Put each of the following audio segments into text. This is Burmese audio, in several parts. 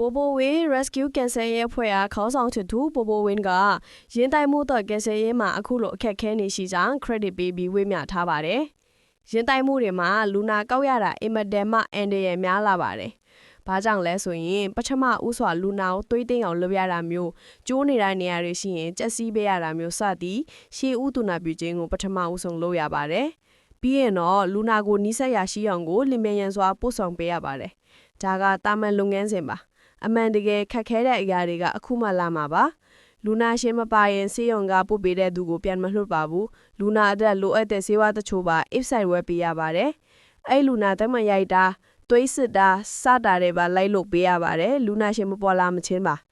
ပိုပိုဝင်း rescue ကယ်ဆယ်ရေးအဖွဲ့အားခေါင်းဆောင်ချသူပိုပိုဝင်းကရင်တိုင်မှုတော့ကယ်ဆယ်ရေးမှာအခုလိုအခက်အခဲနေရှိကြောင်း credit ပေးပြီးဝေမျှထားပါတယ်။ရင်တိုင်မှုတွေမှာလူနာကောက်ရတာအင်မတန်မှအန်ဒရယ်များလာပါတယ်။ဘာကြောင့်လဲဆိုရင်ပထမဦးစွာလူနာကိုသွေးသိမ်းအောင်လုပ်ရတာမျိုးကျိုးနေတဲ့နေရာတွေရှိရင်ကြက်စီးပေးရတာမျိုးစသည်ရှေးဥတုနာပြုခြင်းကိုပထမဦးဆုံးလုပ်ရပါတယ်။ပြီးရင်တော့လူနာကိုနီးစပ်ရာရှိအောင်ကိုလင်မြန်ရန်စွာပို့ဆောင်ပေးရပါတယ်။ဒါကတာမန်လုပ်ငန်းစဉ်ပါ။ အမှန်တကယ်ခက်ခဲတဲ့အရာတွေကအခုမှလာမှာပါ။လူနာရှင်မပါရင်ဆေးရုံကပို့ပေးတဲ့သူကိုပြန်မလွှတ်ပါဘူး။လူနာအတွက်လိုအပ်တဲ့ဆေးဝါးတချို့ပါ if site ဝယ်ပေးရပါတယ်။အဲ့လူနာတက်မရိုက်တာသွေးစစ်တာစတာတွေပါလိုက်လို့ပေးရပါတယ်။လူနာရှင်မပေါ်လာမချင်းပါ။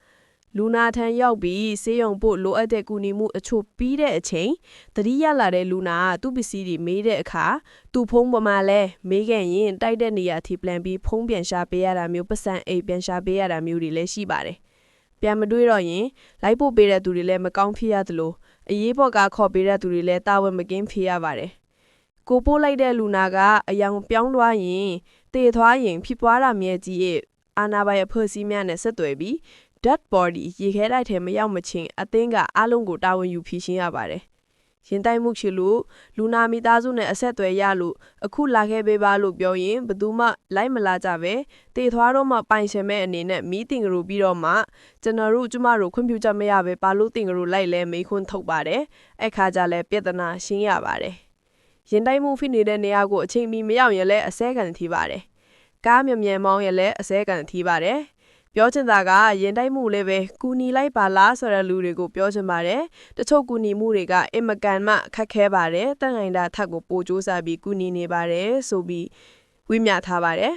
လူနာထံရောက်ပြီးဆေးရုံပို့လိုအပ်တဲ့ကူညီမှုအချို့ပြီးတဲ့အချိန်တတိယလာတဲ့လူနာကသူ့ပစ္စည်းတွေမေးတဲ့အခါသူ့ဖုံးပေါ်မှာလဲမေးခဲ့ရင်တိုက်တဲ့နေရာထိပြန်ပြီးဖုံးပြန်ရှာပေးရတာမျိုးပတ်စံအိတ်ပြန်ရှာပေးရတာမျိုးတွေလည်းရှိပါတယ်။ပြန်မတွေးတော့ရင်လိုက်ပို့ပေးတဲ့သူတွေလည်းမကောင်းဖြစ်ရသလိုအရေးပေါ်ကခေါ်ပေးတဲ့သူတွေလည်းတာဝန်မကင်းဖြစ်ရပါတယ်။ကိုပို့လိုက်တဲ့လူနာကအယောင်ပြောင်းသွားရင်တည်သွားရင်ဖြစ်ပွားတာမြဲကြီးရဲ့အာနာပိုင်အဖွဲ့အစည်းများနဲ့ဆက်သွယ်ပြီး dead body ရေခဲတိုက်ထဲမရောက်မချင်းအသင်းကအလုံးကိုတာဝန်ယူဖြည့်ရှင်းရပါတယ်။ရင်တိုက်မှုချီလို့လူနာမိသားစုနဲ့အဆက်အသွယ်ရလို့အခုလာခဲ့ပေးပါလို့ပြောရင်ဘယ်သူမှလိုက်မလာကြပဲတေထွားတော့မှပိုင်ရှင်မဲ့အနေနဲ့မီးတင်ကြလို့ပြီးတော့မှကျွန်တော်တို့ကျမတို့ခွင့်ပြုချက်မရပဲပါလို့တင်ကြလို့လိုက်လဲမေးခွန်းထုတ်ပါတယ်။အဲ့ခါကျလဲပြဿနာရှင်းရပါတယ်။ရင်တိုက်မှုဖြစ်နေတဲ့နေရာကိုအချိန်မီမရောက်ရင်လည်းအစဲကန်ထီပါတယ်။ကားမြန်မြန်မောင်းရင်လည်းအစဲကန်ထီပါတယ်။ ပြောချင်တာကရင်တိုက်မှုလည်းပဲကူညီလိုက်ပါလားဆိုတဲ့လူတွေကိုပြောချင်ပါတယ်တချို့ကူညီမှုတွေကအင်မကန်မှခက်ခဲပါတယ်တန်ငိုင်တာထက်ကိုပိုစူးစမ်းပြီးကူညီနေပါတယ်ဆိုပြီးဝိမျှထားပါတယ်